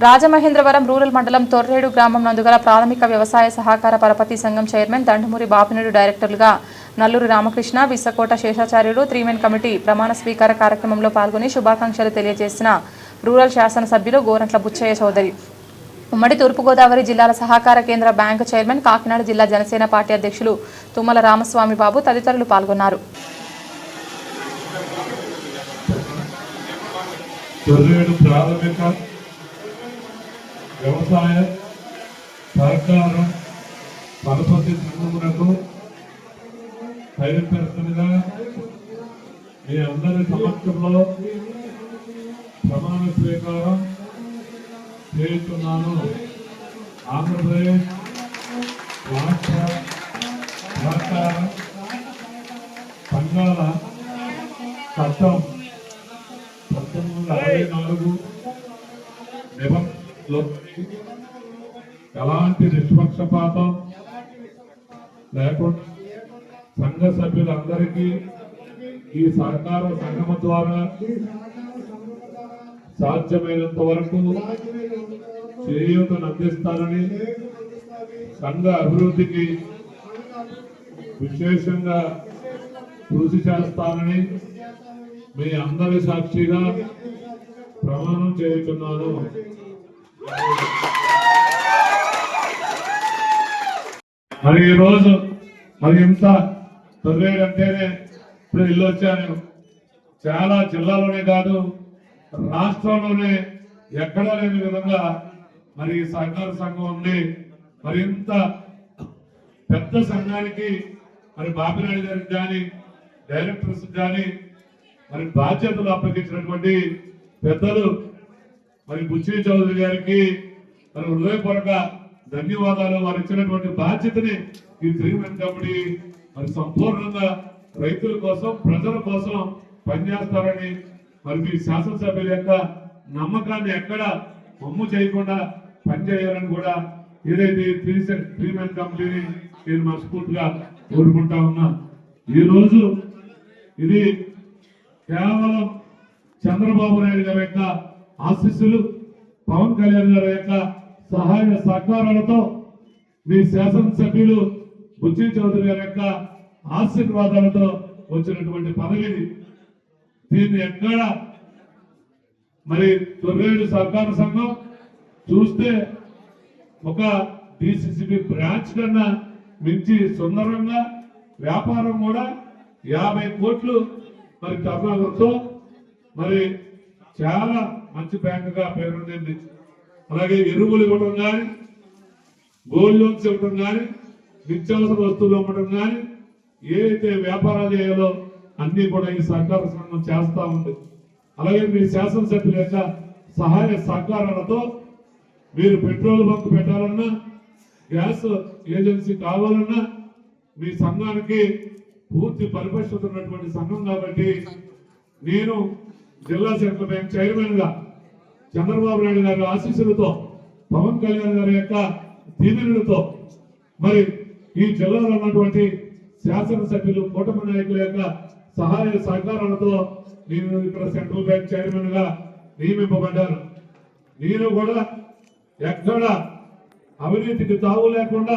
Rajamahendravaram rural మండలం తొర్రేడు గ్రామం నందుగల ప్రాథమిక వ్యవసాయ సహకార పరపతి సంఘం chairman Dandumuri Bapineedu డైరెక్టర్లుగా Nalluru Ramakrishna Viswakota Seshacharyulu three men committee ప్రమాణ స్వీకార కార్యక్రమంలో పాల్గొని శుభాకాంక్షలు తెలియజేసిన రూరల్ శాసనసభ్యులు గోరంట్ల బుచ్చయ్య చౌదరి. ఉమ్మడి తూర్పుగోదావరి జిల్లాల సహకార కేంద్ర బ్యాంకు చైర్మన్ కాకినాడ జిల్లా జనసేన పార్టీ అధ్యక్షులు తుమ్మల రామస్వామి బాబు తదితరులు పాల్గొన్నారు. ప్రాథమిక వ్యవసాయ సహకారం పరపతి సంఘమునకు చైర్పర్సన్గా మీ అందరి సమక్షంలో ప్రమాణ స్వీకారం చేస్తున్నాను. ఆంధ్రప్రదేశ్ రాష్ట్ర లేకుండా సంఘ సభ్యులందరికీ ఈ సహకార సంఘం ద్వారా సాధ్యమైనంత వరకు చేయూతను అందిస్తానని సంఘ అభివృద్ధికి విశేషంగా కృషి చేస్తానని మీ అందరి సాక్షిగా ప్రమాణం చేయుచున్నాను. మరి ఈ రోజు మరి ఇంత తొర్రేడు అంటేనే ఇప్పుడు ఇల్లు వచ్చాను. చాలా జిల్లాలోనే కాదు రాష్ట్రంలోనే ఎక్కడా లేని విధంగా మరి ఈ సహకార సంఘం ఉంది మరి ఇంత పెద్ద సంఘానికి మరి బాపినాయుడు గారికి కానీ డైరెక్టర్స్ కానీ మరి బాధ్యతలు అప్పగించినటువంటి పెద్దలు మరి బుచ్చి చౌదరి గారికి మరి హృదయపూర్వక ధన్యవాదాలు. వారు ఇచ్చినటువంటి బాధ్యతని ఈ త్రిమన్ కమిటీ మరి సంపూర్ణంగా రైతుల కోసం ప్రజల కోసం పనిచేస్తారని మరి మీ శాసనసభ్యుల యొక్క నమ్మకాన్ని ఎక్కడ మమ్ము చేయకుండా పనిచేయాలని కూడా ఏదైతే త్రీ త్రీ కమిటీని కంపెనీని నేను మనస్ఫూర్తిగా కోరుకుంటా ఉన్నా. ఈ రోజు ఇది కేవలం చంద్రబాబు నాయుడు గారి యొక్క ఆశీస్సులు పవన్ కళ్యాణ్ గారి యొక్క సహాయ సహకారాలతో మీ శాసనసభ్యులు బుచ్చి చౌదరి గారి యొక్క ఆశీర్వాదాలతో వచ్చినటువంటి పదవి దీన్ని ఎక్కడ మరి తొర్రేడు సహకార సంఘం చూస్తే ఒక డిసిసిబి బ్రాంచ్ కన్నా మించి సుందరంగా వ్యాపారం కూడా యాభై కోట్లు మరి టర్నోవర్తో మరి చాలా మంచి బ్యాంకుగా పేరొందింది అలాగే ఎరువులు ఇవ్వటం కానీ గోల్డ్ లోన్స్ ఇవ్వటం కానీ నిత్యావసర వస్తువులు అమ్మడం కానీ ఏదైతే వ్యాపారాలు చేయాలో అన్ని కూడా ఈ సహకార సంఘం చేస్తూ ఉంది. అలాగే మీ శాసనసభ్యుల యొక్క సహాయ సహకారాలతో మీరు పెట్రోల్ బంక్ పెట్టాలన్నా గ్యాస్ ఏజెన్సీ కావాలన్నా మీ సంఘానికి పూర్తి పరిపక్వత ఉన్నటువంటి సంఘం కాబట్టి నేను జిల్లా సెంట్రల్ బ్యాంక్ చైర్మన్గా చంద్రబాబు నాయుడు గారి ఆశీస్సులతో పవన్ కళ్యాణ్ గారి యొక్క దీవెనలతో మరి ఈ జిల్లాలో ఉన్నటువంటి శాసనసభ్యులు కూటమి నాయకుల యొక్క సహాయ సహకారాలతో నేను ఇక్కడ సెంట్రల్ బ్యాంక్ చైర్మన్గా నియమింపబడ్డాను. నేను కూడా ఎక్కడ అవినీతికి తావు లేకుండా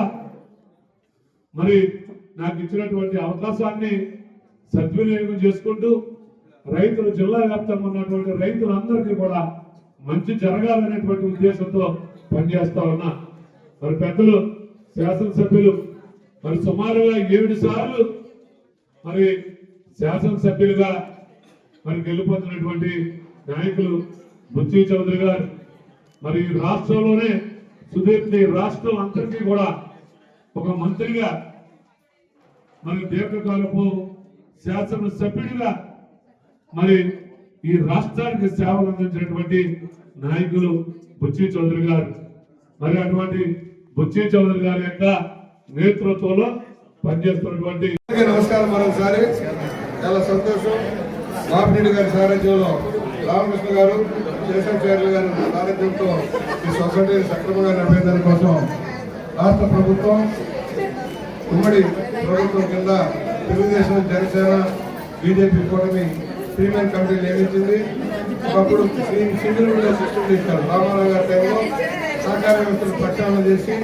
మరి నాకు ఇచ్చినటువంటి అవకాశాన్ని సద్వినియోగం చేసుకుంటూ రైతులు జిల్లా వ్యాప్తంగా ఉన్నటువంటి రైతులందరికీ కూడా మంచి జరగాలనేటువంటి ఉద్దేశంతో పనిచేస్తా ఉన్నా. మరి పెద్దలు శాసనసభ్యులు మరి సుమారుగా ఏడు సార్లు మరి శాసనసభ్యులుగా మరి గెలుపొందినటువంటి నాయకులు బుచ్చి చౌదరి గారు. మరి రాష్ట్రంలోనే సుదీర్ఘ రాష్ట్రం అంతటికీ కూడా ఒక మంత్రిగా మరి దీర్ఘకాలపు శాసనసభ్యుడిగా మరి ఈ రాష్ట్రానికి సేవలు అందించినటువంటి నాయకులు బుచ్చి చౌదరి గారు. మరి అటువంటి బుచ్చి చౌదరి గారి యొక్క నేతృత్వంలో పనిచేస్తున్నటువంటి నమస్కారం మరొకసారి. చాలా సంతోషం. బాపిరెడ్డి గారి సారథ్యంలో రామకృష్ణ గారు శేషాచార్యులు గారి సారథ్యంతో ఈ సొసైటీ సక్రమంగా నడిపేదాని కోసం రాష్ట్ర ప్రభుత్వం ఉమ్మడి ప్రభుత్వం కింద తెలుగుదేశం జనసేన బీజేపీ కూటమి ప్రీమియం కమిటీ నియమించింది. ఒకప్పుడు సింగిల్ విండో సిస్టమ్ ఇస్తారు రామారావు గారి టైంలో సహకార వ్యవస్థను ప్రక్షాళన చేసి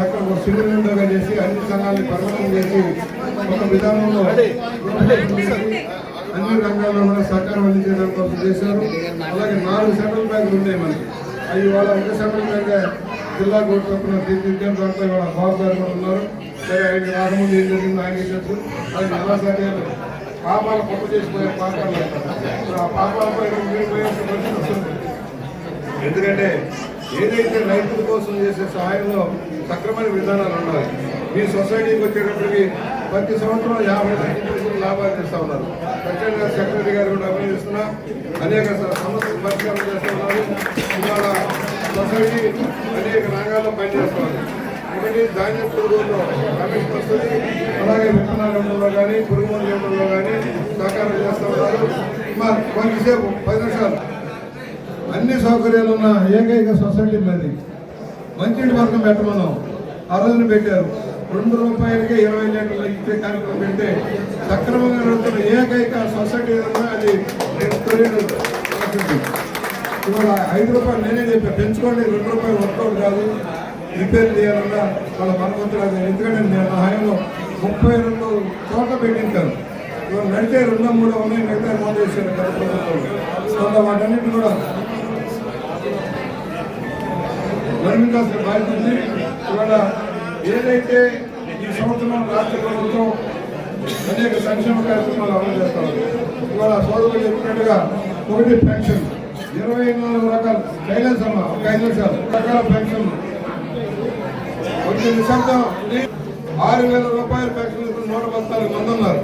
ఒక సింగిల్ విండోగా చేసి అన్ని సంఘాలను పర్మనెంట్ చేసి ఒక విధానంలో అన్ని రంగాల్లో కూడా సహకారం అందించడం కోసం చేశారు. అలాగే నాలుగు సెంట్రల్ బ్యాంకులు ఉన్నాయి మనకి. అవి వాళ్ళ ఒక సెంట్రల్ బ్యాంక్ జిల్లా కోర్టు తరఫున తీర్చిదిద్దాం దాంట్లో వాళ్ళ బాబు గారు ఉన్నారు. సరే ఆయన రాకముందు ఏం జరిగిందో ఆయన తెలుసు అది సరే పాపాలు పప్పు చేసిపోయే పాపాలు ఇప్పుడు ఆ పాపాలపై మీరు వస్తుంది. ఎందుకంటే ఏదైతే రైతుల కోసం చేసే సహాయంలో సక్రమైన విధానాలు ఉండాలి. మీ సొసైటీకి వచ్చేటప్పటికి ప్రతి సంవత్సరం యాభై లక్షల లాభాలు చేస్తూ ఉన్నారు. ప్రత్యేకంగా సెక్రటరీ గారు కూడా అభినందిస్తున్నా. అనేక సమస్యలు పరిష్కారం చేస్తూ ఉన్నారు. ఇవాళ సొసైటీ అనేక రంగాల్లో పనిచేస్తున్నారు ఒకటి ధాన్యం కొనుగోలులో కమిషన్ వస్తుంది. అలాగే విత్తనాల రంగంలో కానీ పురుగు మందుల రంగంలో కానీ సహకారం చేస్తూ ఉన్నారు. మరి కొంతసేపు పది నిమిషాలు. అన్ని సౌకర్యాలు ఉన్న ఏకైక సొసైటీ మాది. మంచినీటి పథకం పెట్టమన్నాం. ఆ రోజున పెట్టారు. రెండు రూపాయలకి ఇరవై లీటర్లు ఇచ్చే కార్యక్రమం పెడితే సక్రమంగా నడుతున్న ఏకైక సొసైటీ ఏదన్నా అది ఇవాళ ఐదు రూపాయలు నేనే చెప్పాను పెంచుకోండి రెండు రూపాయలు వర్కౌట్ కాదు. రిపేర్ చేయాలన్నా వాళ్ళ మనమంతులు ఎందుకంటే నేను నా హయాంలో ముప్పై రెండు చోట్ల పెట్టించాను ఇవాళ నడితే రెండు మూడు ఉన్నాయి మిగతా మూడు చేశారు గత ప్రభుత్వంలో వాటన్నిటి కూడా నిర్మించాల్సిన బాధ్యత ఉంది. ఇవాళ ఏదైతే ఈ సంవత్సరం రాష్ట్ర ప్రభుత్వం అనేక సంక్షేమ కార్యక్రమాలు అమలు చేస్తారు ఇవాళ సోదరులు చెప్పినట్టుగా ఒకటి పెన్షన్. ఇరవై నాలుగు రకాల కైలాసమ్మ అమ్మ ఒక ఐదు రకాల పెన్షన్. వచ్చే నిశాంతం ఆరు వేల రూపాయల పెన్షన్ నూట పద్నాలుగు మంది ఉన్నారు.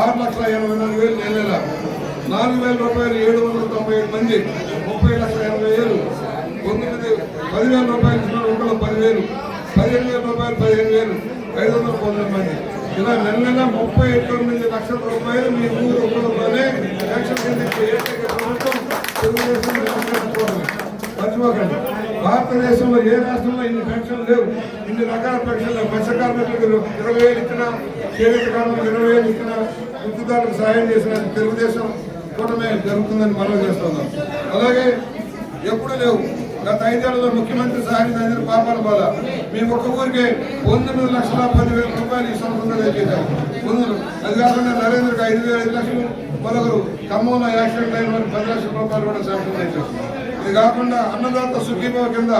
ఆరు లక్షల ఎనభై నాలుగు వేలు నెల నాలుగు వేల రూపాయలు ఏడు వందల తొంభై ఏడు మంది ముప్పై లక్షల ఎనభై వేలు తొమ్మిది పదివేల రూపాయలు ఇచ్చిన ఒకళ్ళు పదివేలు పదిహేను వేల రూపాయలు పదిహేను వేలు ఐదు వందల పంతొమ్మిది మంది. ఇలా నెల నెల ముప్పై తొమ్మిది లక్షల రూపాయలు మీ ఊరు ఒకరిలోనే పెన్షన్ కింద ప్రభుత్వం తెలుగుదేశం మర్చిపోకండి. భారతదేశంలో ఏ రాష్ట్రంలో ఇన్ని పెన్షన్లు లేవు? ఇన్ని రకాల పెన్షన్లు మత్స్య కార్మికులకు ఇరవై వేలు ఇచ్చిన చేనేత కార్మికులకు ఇరవై వేలు ఇచ్చిన వృత్తిదారులకు సహాయం చేసిన తెలుగుదేశం కూటమే జరుగుతుందని మనం చేస్తున్నాం అలాగే ఎప్పుడు లేవు. గత ఐదేళ్ళలో ముఖ్యమంత్రి సహాయం అందరి పాపాల బాధ. మేము ఒక్క ఊరికే పంతొమ్మిది లక్షల పదివేల రూపాయలు ఈ సంవత్సరంలో చేశాం పొందులు అది కాకుండా నరేంద్రకి ఐదు వేల ఐదు లక్షలు మరొకరు ఖమ్మంలో యాక్సిడెంట్ అయిన వారికి పది లక్షల రూపాయలు కూడా శాంక్షన్ చేశాం. ఇది కాకుండా అన్నదాత సుఖీభావ కింద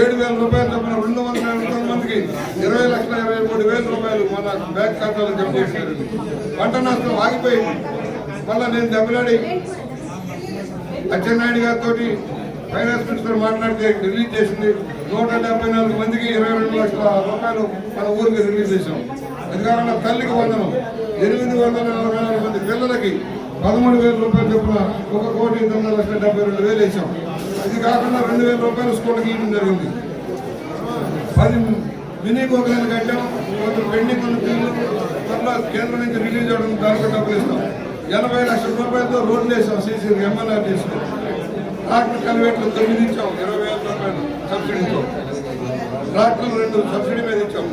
ఏడు వేల రూపాయలు చొప్పున రెండు వందల ఎనభై మందికి ఇరవై లక్షల ఇరవై మూడు వేల రూపాయలు మన బ్యాంక్ ఖాతాలో జమ చేశారు. పంట నష్టం ఆగిపోయింది మళ్ళీ నేను దెబ్బలాడి అచ్చెన్నాయుడు గారితో ఫైనాన్స్ మినిస్టర్ మాట్లాడితే రిలీజ్ చేసింది. నూట డెబ్బై నాలుగు మందికి ఇరవై రెండు లక్షల రూపాయలు మన ఊరికి రిలీజ్ చేశాం. ఎందుకంటే కాకుండా తల్లికి వందనం. ఎనిమిది వందల నలభై నాలుగు మంది పిల్లలకి పదమూడు వేల రూపాయలు చొప్పున ఒక కోటి తొమ్మిది లక్షల డెబ్బై రెండు వేలు వేసాం ఇది కాకుండా రెండు వేల రూపాయలు స్కూల్కి ఇవ్వడం జరిగింది. పది మినీ గోకులను కట్టాం కొంచెం పెండింగ్ ఉన్న బిల్లు త్వరలో కేంద్రం నుంచి రిలీజ్ అవ్వడం దానికి డబ్బులు ఇస్తాం. ఎనభై లక్షల రూపాయలతో రోడ్లు వేసాం సీసీ ఎంఎల్ఆర్ తీసుకుని ట్రాక్టర్ కన్వేట్లు తొమ్మిది ఇచ్చాం ఇరవై వేల రూపాయలు సబ్సిడీతో. ట్రాక్టర్లు రెండు సబ్సిడీ మీద ఇచ్చాము